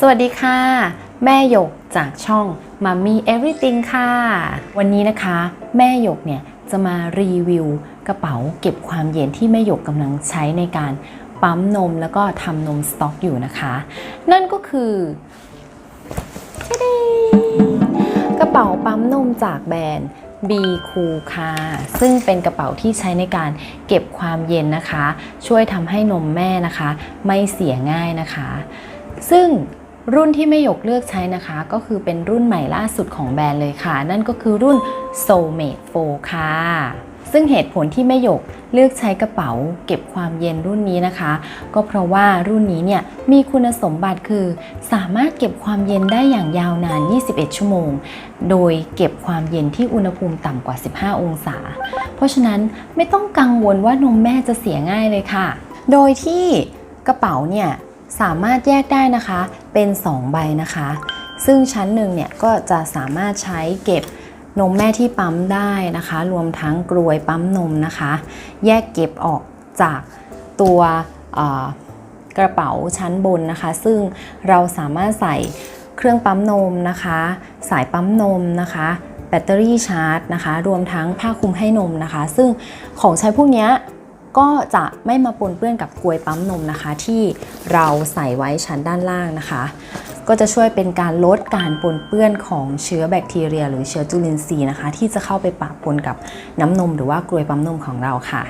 สวัสดีค่ะ แม่หยกจากช่อง Mummy Everything ค่ะ วันนี้นะคะ แม่หยกเนี่ยจะมารีวิวกระเป๋าเก็บความเย็นที่แม่หยกกำลังใช้ในการปั๊มนมแล้วก็ทำนมสต็อกอยู่นะคะ นั่นก็คือกระเป๋าปั๊มนมจากแบรนด์ B Cool ค่ะซึ่งเป็นกระเป๋าที่ใช้ในการเก็บความเย็นนะคะ ช่วยทำให้นมแม่นะคะ ไม่เสียง่ายนะคะ ซึ่ง รุ่นที่แม่หยกเลือกใช้นะคะ ก็คือเป็นรุ่นใหม่ล่าสุดของแบรนด์เลยค่ะ นั่นก็คือรุ่น Soulmate 4 ค่ะ ซึ่งเหตุผลที่แม่หยกเลือกใช้กระเป๋า เก็บความเย็นรุ่นนี้นะคะ ก็เพราะว่ารุ่นนี้เนี่ยมีคุณสมบัติคือ สามารถเก็บความเย็นได้อย่างยาวนาน 21 ชั่วโมง โดยเก็บความเย็นที่อุณหภูมิต่ำกว่า 15 องศา เพราะฉะนั้นไม่ต้องกังวลว่านมแม่จะเสียง่ายเลยค่ะ โดยที่กระเป๋าเนี่ย สามารถแยกได้นะคะเป็น 2 ใบนะคะ ซึ่งชั้นหนึ่งเนี่ยก็จะสามารถใช้เก็บนมแม่ที่ปั๊มได้นะคะ รวมทั้งกรวยปั๊มนมนะคะ แยกเก็บออกจากตัวกระเป๋าชั้นบนนะคะ ซึ่งเราสามารถใส่เครื่องปั๊มนมนะคะ สายปั๊มนมนะคะ แบตเตอรี่ชาร์จนะคะ รวมทั้งผ้าคลุมให้นมนะคะ ซึ่งของใช้พวกเนี้ย ก็จะไม่มาปนเปื้อนกับกลวยปั๊มนมนะคะ ที่เราใส่ไว้ชั้นด้านล่างนะคะ ก็จะช่วยเป็นการลดการปนเปื้อนของเชื้อแบคทีเรีย หรือเชื้อจุลินทรีย์นะคะ ที่จะเข้าไปปะปนกับน้ำนมหรือว่ากลวยปั๊มนมของเราค่ะ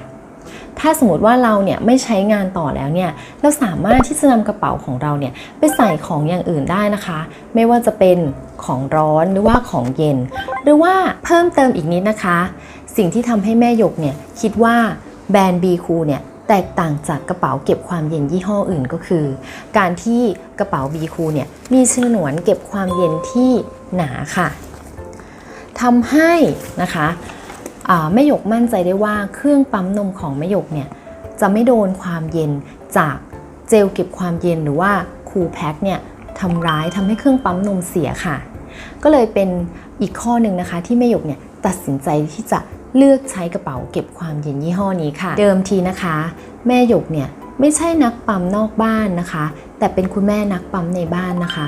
ถ้าสมมติว่าเราเนี่ยไม่ใช้งานต่อแล้วเนี่ยเราสามารถที่จะนำกระเป๋าของเราเนี่ยไปใส่ของอย่างอื่นได้นะคะ ไม่ว่าจะเป็นของร้อนหรือว่าของเย็น หรือว่าเพิ่มเติมอีกนิดนะคะ สิ่งที่ทำให้แม่หยกเนี่ยคิดว่า แบรนด์ B Cool เนี่ยแตกต่างจากกระเป๋าเก็บความเย็นยี่ห้ออื่นก็คือ การที่กระเป๋า B Cool เนี่ยมีฉนวนเก็บความเย็นที่หนาค่ะทำให้นะคะแม่หยกมั่นใจได้ว่าเครื่องปั๊มนมของแม่หยกเนี่ยจะไม่โดนความเย็นจากเจลเก็บความเย็นหรือว่าคูลแพ็คเนี่ยทำร้ายทำให้เครื่องปั๊มนมเสียค่ะ ก็เลยเป็นอีกข้อหนึ่งนะคะที่แม่หยกเนี่ยตัดสินใจที่จะ เลือกใช้กระเป๋าเก็บความเย็นยี่ห้อนี้ค่ะ เดิมทีนะคะ แม่หยกเนี่ยไม่ใช่นักปั๊มนอกบ้านนะคะ แต่เป็นคุณแม่นักปั๊มในบ้านนะคะ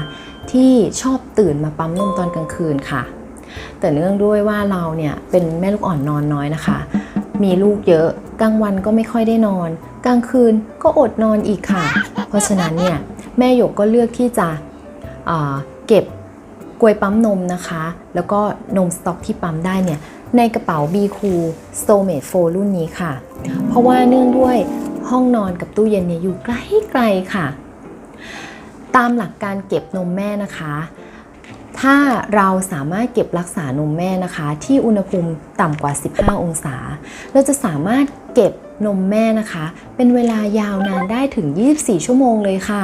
ที่ชอบตื่นมาปั๊มนมตอนกลางคืนค่ะ แต่เนื่องด้วยว่าเราเนี่ยเป็นแม่ลูกอ่อนนอนน้อยนะคะ มีลูกเยอะกลางวันก็ไม่ค่อยได้นอน กลางคืนก็อดนอนอีกค่ะ เพราะฉะนั้นเนี่ยแม่หยกก็เลือกที่จะอ่าเก็บกลวยปั๊มนมนะคะ แล้วก็นมสต็อกที่ปั๊มได้เนี่ย ในกระเป๋า B Cool Soulmate 4รุ่นนี้ค่ะ เพราะว่าเนื่องด้วยห้องนอนกับตู้เย็นเนี่ยอยู่ใกล้ไกลๆค่ะ ตามหลักการเก็บนมแม่นะคะ ถ้าเราสามารถเก็บรักษานมแม่นะคะ ที่อุณหภูมิต่ำกว่า 15 องศา เราจะสามารถเก็บนมแม่นะคะ เป็นเวลายาวนานได้ถึง 24 ชั่วโมงเลยค่ะ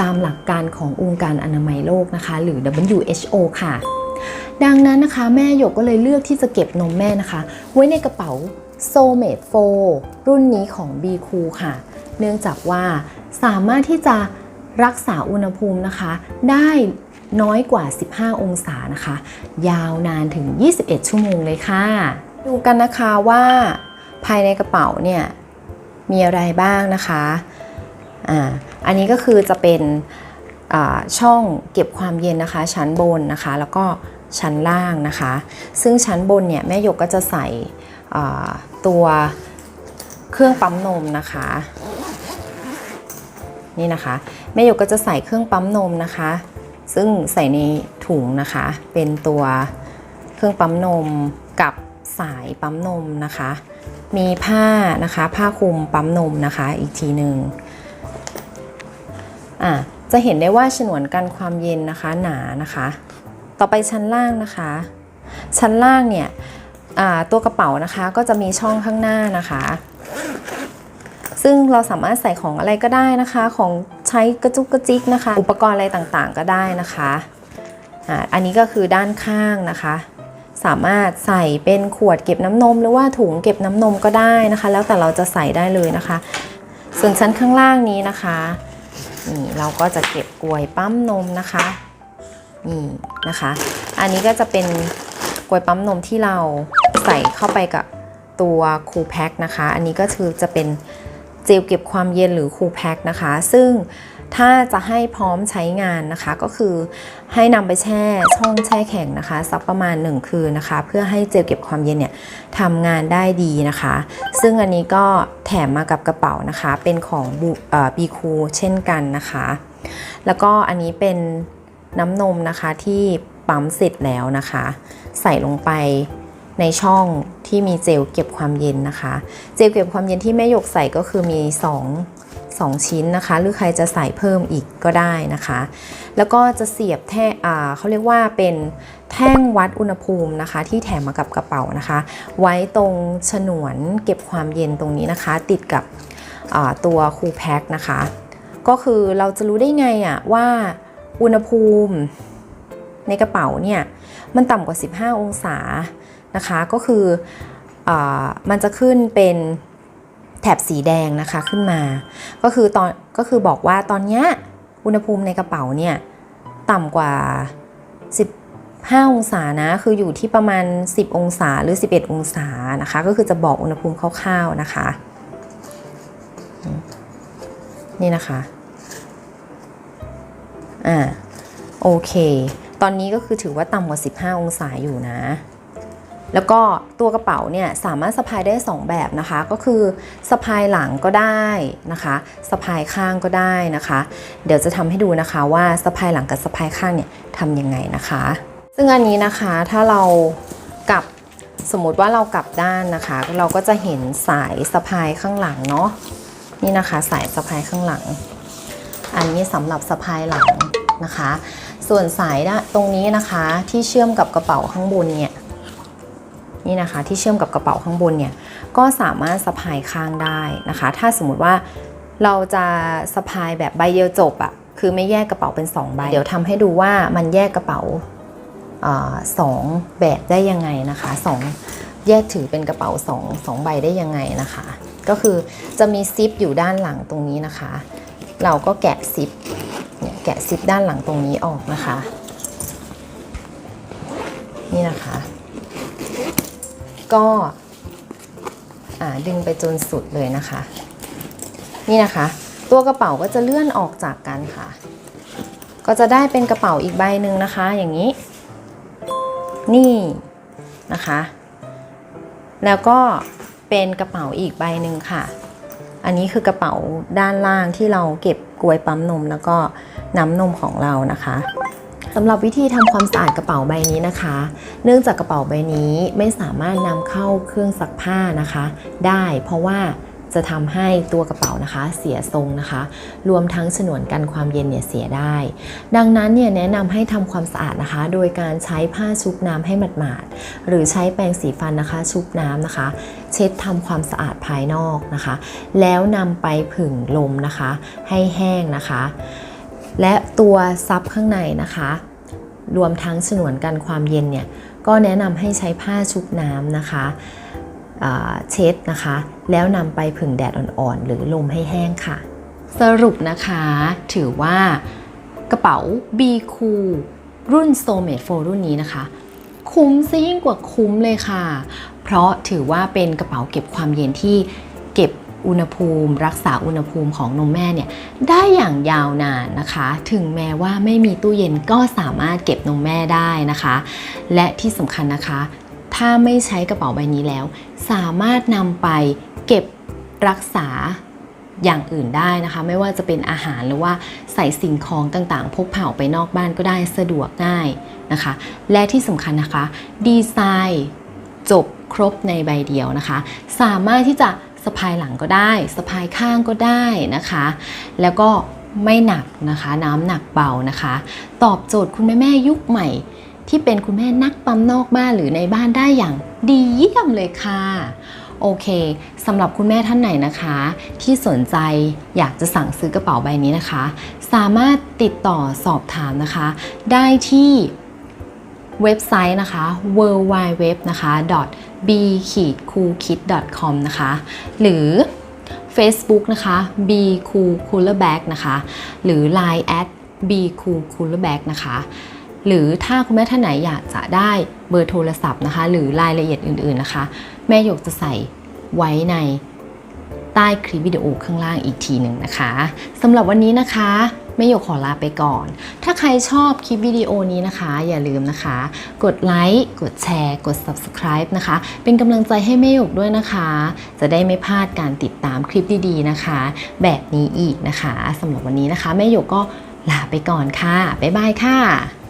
ตามหลักการขององค์การอนามัยโลกนะคะ หรือ WHO ค่ะ ดังนั้นนะคะ แม่หยกก็เลยเลือกที่จะเก็บนมแม่นะคะ ไว้ในกระเป๋า Soulmate 4รุ่นนี้ของ b c o o ค่ะ เนื่องจากว่าสามารถที่จะรักษาอุณหภูมินะคะ ได้น้อยกว่า 15 องศานะคะ ยาวนานถึง 21 ชั่วโมงเลยค่ะ ดูกันนะคะว่าภายในกระเป๋าเนี่ยมีอะไรบ้างนะคะอ่าอันนี้ก็คือจะเป็นอ่าช่องเก็บความเย็นนะคะ ชั้นบนนะคะ แล้วก็ ชั้นล่างนะคะ ซึ่งชั้นบนเนี่ยแม่ยกก็จะใส่ตัวเครื่องปั๊มนมนะคะ นี่นะคะแม่ยกก็จะใส่เครื่องปั๊มนมนะคะ ซึ่งใส่ในถุงนะคะ เป็นตัวเครื่องปั๊มนมกับสายปั๊มนมนะคะ มีผ้านะคะผ้าคลุมปั๊มนมนะคะอีกทีหนึ่งอะจะเห็นได้ว่าฉนวนกันความเย็นนะคะหนานะคะ ต่อไปชั้นล่างนะคะ ชั้นล่างเนี่ยตัวกระเป๋านะคะก็จะมีช่องข้างหน้านะคะ ซึ่งเราสามารถใส่ของอะไรก็ได้นะคะ ของใช้กระจุกกระจิกนะคะ อุปกรณ์อะไรต่างๆก็ได้นะคะอันนี้ก็คือด้านข้างนะคะ สามารถใส่เป็นขวดเก็บน้ำนม หรือว่าถุงเก็บน้ำนมก็ได้นะคะ แล้วแต่เราจะใส่ได้เลยนะคะ ส่วนชั้นข้างล่างนี้นะคะนี่เราก็จะเก็บกลวยปั๊มนมนะคะ นี่นะคะ อันนี้ก็จะเป็นกลวยปั๊มนมที่เราใส่เข้าไปกับตัวคูลแพ็คนะคะ อันนี้ก็คือจะเป็นเจลเก็บความเย็นหรือคูลแพ็คนะคะ ซึ่งถ้าจะให้พร้อมใช้งานนะคะก็คือให้นำไปแช่ช่องแช่แข็งนะคะสักประมาณ 1 คืนนะคะ เพื่อให้เจลเก็บความเย็นเนี่ยทำงานได้ดีนะคะ ซึ่งอันนี้ก็แถมมากับกระเป๋านะคะ เป็นของบีคูเช่นกันนะคะ แล้วก็อันนี้เป็น น้ำนมนะคะที่ปั๊มเสร็จแล้วนะคะ ใส่ลงไปในช่องที่มีเจลเก็บความเย็นนะคะ เจลเก็บความเย็นที่แม่หยกใส่ก็คือมี 2 2 ชิ้นนะคะ หรือใครจะใส่เพิ่มอีกก็ได้นะคะ แล้วก็จะเสียบแท่อ่าเขาเรียกว่าเป็นแท่งวัดอุณหภูมินะคะ ที่แถมมากับกระเป๋านะคะ ไว้ตรงฉนวนเก็บความเย็นตรงนี้นะคะ ติดกับตัวคูลแพ็คนะคะ ก็คือเราจะรู้ได้ไงอะว่า อุณหภูมิในกระเป๋าเนี่ยมันต่ำกว่า 15 องศานะคะ ก็คืออมันจะขึ้นเป็นแถบสีแดงนะคะขึ้นมา ก็คือตอนก็คือบอกว่าตอนนี้อุณหภูมิในกระเป๋าเนี่ยต่ำกว่า 15 องศานะ คืออยู่ที่ประมาณ 10 องศาหรือ 11 องศานะคะ ก็คือจะบอกอุณหภูมิคร่าวๆนะคะ นี่นะคะ อ่าโอเค ตอนนี้ก็คือถือว่าต่ำกว่า 15 องศาอยู่นะ แล้วก็ตัวกระเป๋าเนี่ยสามารถสะพายได้ 2 แบบนะคะ ก็คือสะพายหลังก็ได้นะคะสะพายข้างก็ได้นะคะ เดี๋ยวจะทำให้ดูนะคะว่าสะพายหลังกับสะพายข้างเนี่ยทำยังไงนะคะ ซึ่งอันนี้นะคะถ้าเรากลับสมมติว่าเรากลับด้านนะคะ เราก็จะเห็นสายสะพายข้างหลังเนาะนี่นะคะสายสะพายข้างหลัง อันนี้สำหรับสะพายหลัง นะคะ ส่วนสายตรงนี้นะคะที่เชื่อมกับกระเป๋าข้างบนเนี่ยนี่นะคะที่เชื่อมกับกระเป๋าข้างบนเนี่ยก็สามารถสะพายข้างได้นะคะ ถ้าสมมุติว่าเราจะสะพายแบบใบเดียวจบอะคือไม่แยกกระเป๋าเป็น2ใบเดี๋ยวทำให้ดูว่ามันแยกกระเป๋าอาสองแบบได้ยังไงนะคะสองแยกถือเป็นกระเป๋าสองสองใบได้ยังไงนะคะ ก็คือจะมีซิปอยู่ด้านหลังตรงนี้นะคะ เราก็แกะซิป เนี่ยแกะซิปด้านหลังตรงนี้ออกนะคะ นี่นะคะ ก็ดึงไปจนสุดเลยนะคะ นี่นะคะ ตัวกระเป๋าก็จะเลื่อนออกจากกันค่ะ ก็จะได้เป็นกระเป๋าอีกใบหนึ่งนะคะ อย่างนี้ นี่นะคะ แล้วก็เป็นกระเป๋าอีกใบหนึ่งค่ะ อันนี้คือกระเป๋าด้านล่างที่เราเก็บกลวยปั๊มนม แล้วก็น้ำนมของเรานะคะสำหรับวิธีทำความสะอาดกระเป๋าใบนี้นะคะ เนื่องจากกระเป๋าใบนี้ไม่สามารถนำเข้าเครื่องซักผ้านะคะ ได้เพราะว่า จะทำให้ตัวกระเป๋านะคะ เสียทรงนะคะ รวมทั้งฉนวนกันความเย็นเนี่ยเสียได้ ดังนั้นเนี่ยแนะนำให้ทำความสะอาดนะคะ โดยการใช้ผ้าชุบน้ำให้หมาดๆหรือใช้แปรงสีฟันนะคะ ชุบน้ำนะคะ เช็ดทำความสะอาดภายนอกนะคะ แล้วนำไปผึ่งลมนะคะ ให้แห้งนะคะ และตัวซับข้างในนะคะ รวมทั้งฉนวนกันความเย็นเนี่ยก็แนะนำให้ใช้ผ้าชุบน้ำนะคะ เช็ดนะคะ แล้วนำไปผึ่งแดดอ่อนๆ หรือลมให้แห้งค่ะ สรุปนะคะ ถือว่ากระเป๋า B Cool รุ่น s o m a t e 4รุ่นนี้นะคะ คุ้มซะยิ่งกว่าคุ้มเลยค่ะ เพราะถือว่าเป็นกระเป๋าเก็บความเย็นที่เก็บอุณหภูมิ รักษาอุณหภูมิของนมแม่เนี่ยได้อย่างยาวนานนะคะ ถึงแม้ว่าไม่มีตู้เย็นก็สามารถเก็บนมแม่ได้นะคะ และที่สำคัญนะคะ ถ้าไม่ใช้กระเป๋าใบนี้แล้ว สามารถนำไปเก็บรักษาอย่างอื่นได้นะคะ ไม่ว่าจะเป็นอาหารหรือว่าใส่สิ่งของต่างๆ พกพาออกไปนอกบ้านก็ได้สะดวกง่ายนะคะ และที่สำคัญนะคะ ดีไซน์จบครบในใบเดียวนะคะ สามารถที่จะสะพายหลังก็ได้สะพายข้างก็ได้นะคะ แล้วก็ไม่หนักนะคะ น้ำหนักเบานะคะ ตอบโจทย์คุณแม่แม่ๆยุคใหม่ ที่เป็นคุณแม่นักปั๊มนอกบ้านหรือในบ้านได้อย่างดีเยี่ยมเลยค่ะ โอเคสำหรับคุณแม่ท่านไหนนะคะ ที่สนใจอยากจะสั่งซื้อกระเป๋าใบนี้นะคะ สามารถติดต่อสอบถามนะคะ ได้ที่เว็บไซต์นะคะ w w w นะคะ b c o o k i d com นะคะ หรือ Facebook นะคะ b cool cooler bag นะคะ หรือ Line at b cool cooler bag นะคะ หรือถ้าคุณแม่ท่านไหนอยากจะได้เบอร์โทรศัพท์นะคะ หรือรายละเอียดอื่นๆนะคะ แม่หยกจะใส่ไว้ในใต้คลิปวิดีโอข้างล่างอีกทีหนึ่งนะคะสำหรับวันนี้นะคะแม่หยกขอลาไปก่อน ถ้าใครชอบคลิปวิดีโอนี้นะคะ อย่าลืมนะคะ กดไลค์ กดแชร์ กด subscribe นะคะ เป็นกำลังใจให้แม่หยกด้วยนะคะ จะได้ไม่พลาดการติดตามคลิปดีๆนะคะ แบบนี้อีกนะคะสำหรับวันนี้นะคะแม่หยกก็ลาไปก่อนค่ะ บ๊ายบายค่ะ